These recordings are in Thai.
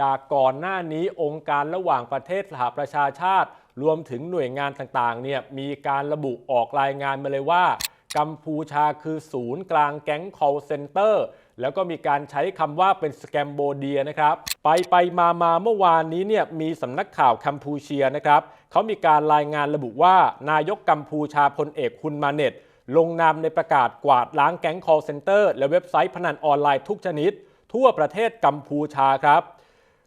จากก่อนหน้านี้องค์การระหว่างประเทศสหประชาชาติ รวมถึงหน่วยงานต่างๆเนี่ยมีการระบุออกรายงานมาเลยว่า กัมพูชาคือศูนย์กลางแก๊ง call center แล้วก็มีการใช้คำว่าเป็นสแกมโบเดียนะครับ ไปไปมามาเมื่อวานนี้เนี่ยมีสำนักข่าวกัมพูเชียนะครับเขามีการรายงานระบุว่านายกกัมพูชาพลเอกฮุนมาเน็ต ลงนามในประกาศกวาดล้างแก๊ง call center และเว็บไซต์พนันออนไลน์ทุกชนิด ทั่วประเทศกัมพูชาครับ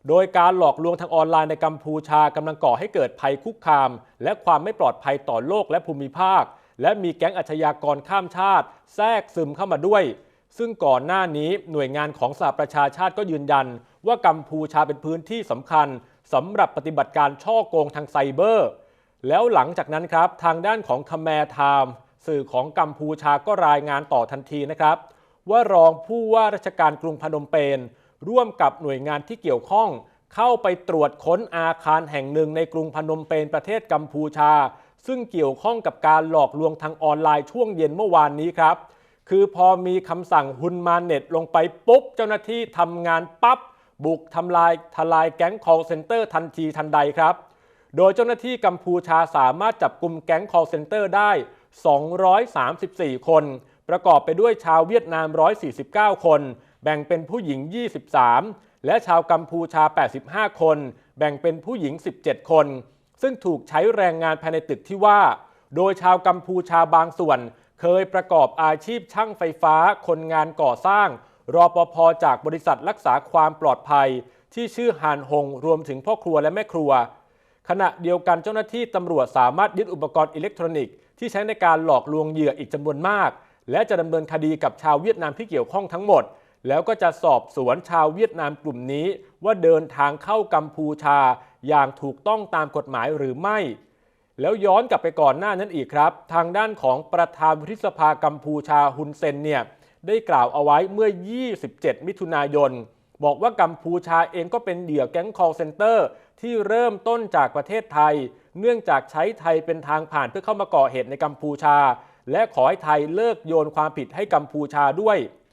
โดยการหลอกลวงทางออนไลน์ในกัมพูชากำลังก่อให้เกิดภัยคุกคาม และความไม่ปลอดภัยต่อโลกและภูมิภาค และมีแก๊งอาชญากรข้ามชาติ แทรกซึมเข้ามาด้วย ซึ่งก่อนหน้านี้หน่วยงานของสหประชาชาติก็ยืนยัน ว่ากัมพูชาเป็นพื้นที่สำคัญสำหรับปฏิบัติการช่อโกงทางไซเบอร์ แล้วหลังจากนั้นครับทางด้านของคแมร์ไทม์สื่อของกัมพูชาก็รายงานต่อทันทีนะครับ ว่ารองผู้ว่าราชการกรุงพนมเปญ ร่วมกับหน่วยงานที่เกี่ยวข้อง เข้าไปตรวจค้นอาคารแห่งหนึ่งในกรุงพนมเปญประเทศกัมพูชา ซึ่งเกี่ยวข้องกับการหลอกลวงทางออนไลน์ช่วงเย็นเมื่อวานนี้ครับ คือพอมีคำสั่งฮุนมาเน็ตลงไปปุ๊บ เจ้าหน้าที่ทำงานปั๊บบุกทำลายทลายแก๊ง call center ทันทีทันใดครับ โดยเจ้าหน้าที่กัมพูชาสามารถจับกลุ่มแก๊ง call center ได้ 234 คน ประกอบไปด้วยชาวเวียดนาม 149 คน แบ่งเป็นผู้หญิง 23 และชาวกัมพูชา 85 คน แบ่งเป็นผู้หญิง 17 คน ซึ่งถูกใช้แรงงานภายในตึกที่ว่า โดยชาวกัมพูชาบางส่วน เคยประกอบอาชีพช่างไฟฟ้า คนงานก่อสร้าง รอปภจากบริษัทรักษาความปลอดภัย ที่ชื่อฮานฮงรวมถึงพ่อครัวและแม่ครัวขณะเดียวกันเจ้าหน้าที่ตำรวจสามารถยึดอุปกรณ์อิเล็กทรอนิกส์ที่ใช้ในการหลอกลวงเหยื่ออีกจำนวนมาก และจะดำเนินคดีกับชาวเวียดนามที่เกี่ยวข้องทั้งหมด แล้วก็จะสอบสวนชาวเวียดนามกลุ่มนี้ ว่าเดินทางเข้ากัมพูชาอย่างถูกต้องตามกฎหมายหรือไม่ แล้วย้อนกลับไปก่อนหน้านั้นอีกครับ ทางด้านของประธานวุฒิสภากัมพูชาฮุนเซนเนี่ยได้กล่าวเอาไว้เมื่อ 27 มิถุนายน บอกว่ากัมพูชาเองก็เป็นเหยื่อแก๊ง call center ที่เริ่มต้นจากประเทศไทย เนื่องจากใช้ไทยเป็นทางผ่านเพื่อเข้ามาก่อเหตุในกัมพูชา และขอให้ไทยเลิกโยนความผิดให้กัมพูชาด้วย